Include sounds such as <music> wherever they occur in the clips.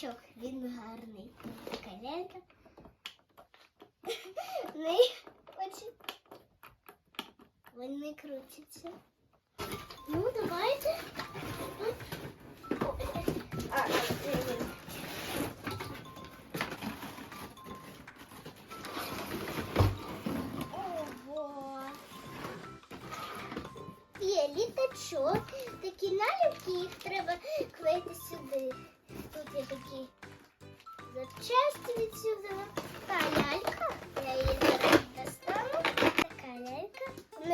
літачок, він гарний. Така лялька. <laughs> В неї очі. Вони крутяться. Ну, давайте. Ого. Є літачок, такі наліпки, їх треба клеїти сюди. Тут є такі запчасті відсюди. Така лялька. Я її зараз достану. Така лялька. В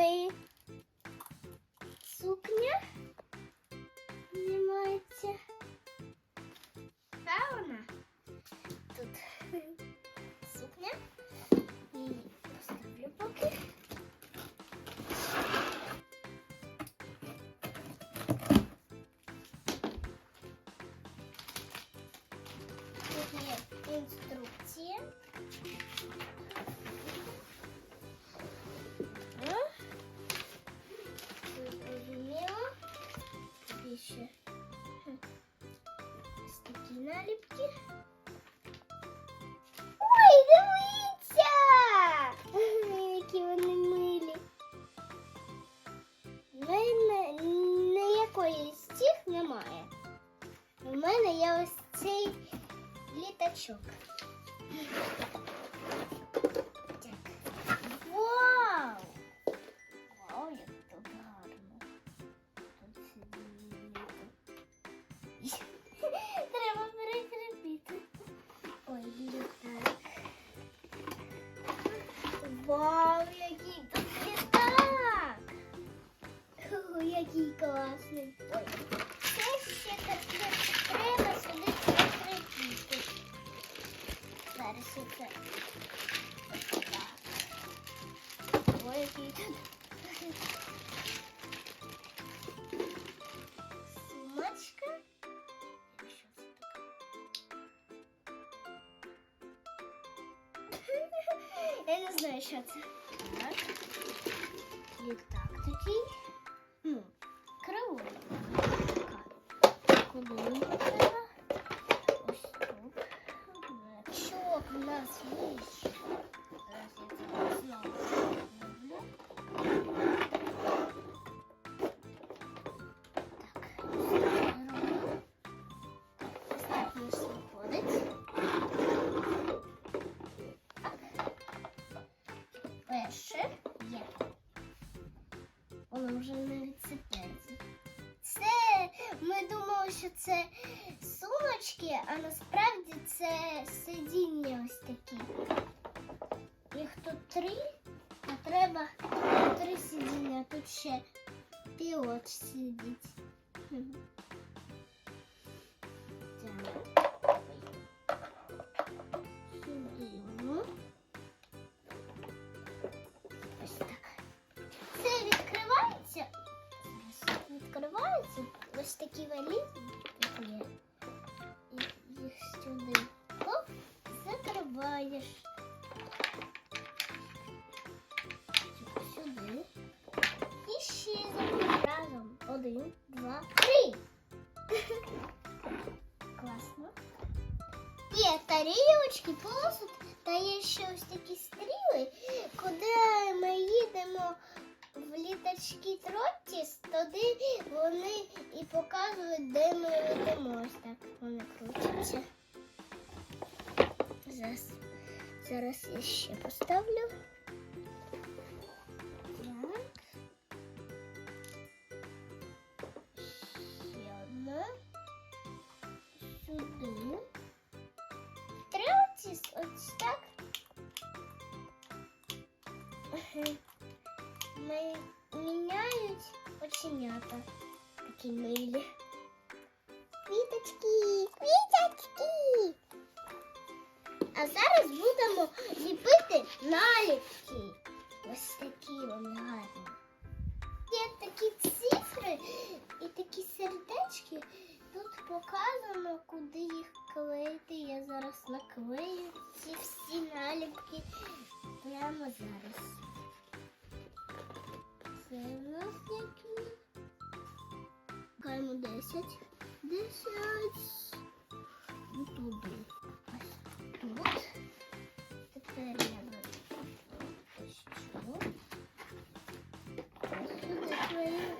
О, Зрозуміло. Більше ось такі наліпки. Ой, дивіться! Які вони милі. Мене ніякої з цих немає. У мене є ось цей літачок. Вау! Вау, гарно. Треба перекріпити. Ой, літак. Вау, Зараз я це. ось так. Ой? Я не знаю, що це. Так. Літак такий. Значок у нас знову. Так, виходить. Так. Перше є. Воно вже не відсипається. Це ми думали, що це сумочки, а насправді це сидіння ось такі. Їх тут три, а треба три сидіння, тут ще пілот сидить. Ось такі валізи є. Закриваєш. Сюди. І ще разом. Один, два, три. Класно. Є тарілочки, посуд, та є ще ось такі стріли, куди ми їдемо в літачки Троттіс, туди вони і показують, де ми летимо. Ось так вони крутяться. Зараз, зараз я ще поставлю. Так. Ще одна. Сюди. Троттіс, ось так. Ми міняють оченята. Такі милі. Квіточки, квіточки. А зараз будемо ліпити наліпки. Ось такі вони гарні. Є такі цифри і такі сердечки. Тут показано, куди їх клеїти. Я зараз наклею ці всі наліпки прямо зараз. Це у нас які? Шукаємо 10. 10. покладу туди. Ось тут. Тепер я що? Ось сюди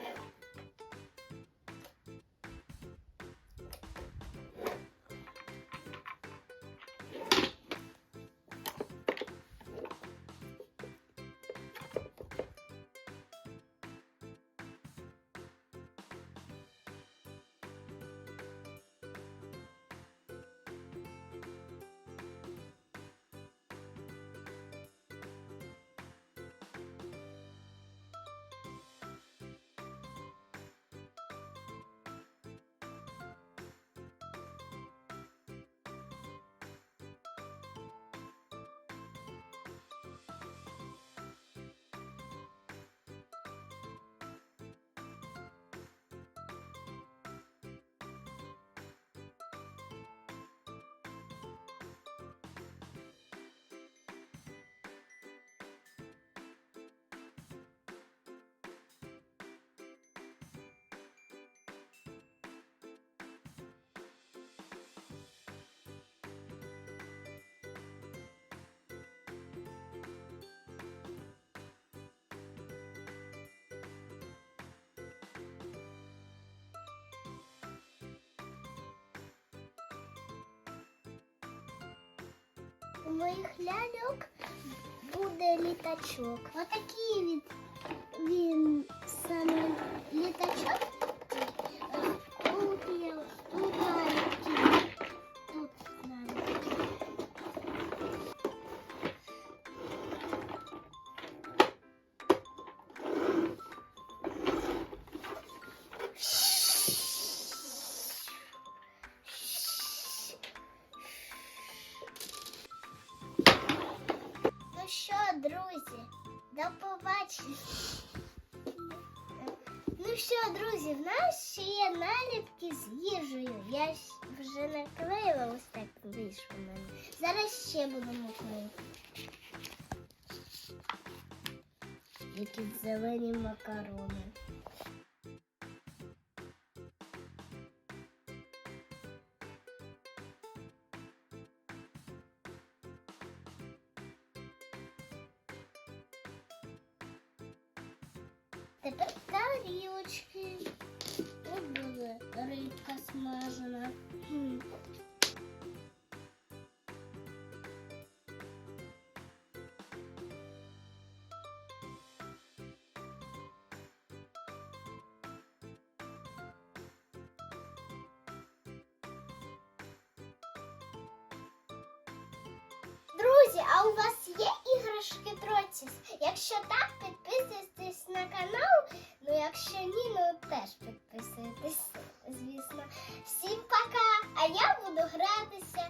У моїх ляльок буде літачок. Отакий він, він саме літачок. Друзі, до побачення. Ну що, друзі, в нас ще є наліпки з їжею. Я вже наклеїла ось так вийшло в мене. Зараз ще будемо клеїти. Якісь зелені макарони. Тепер тарілочки. Тут буде рибка смажена. Хм. Друзі, а у вас є іграшки Троціс. Якщо так, підписуйтесь на канал. Ну якщо ні, ну теж підписуйтесь, звісно. Всім пока! А я буду гратися.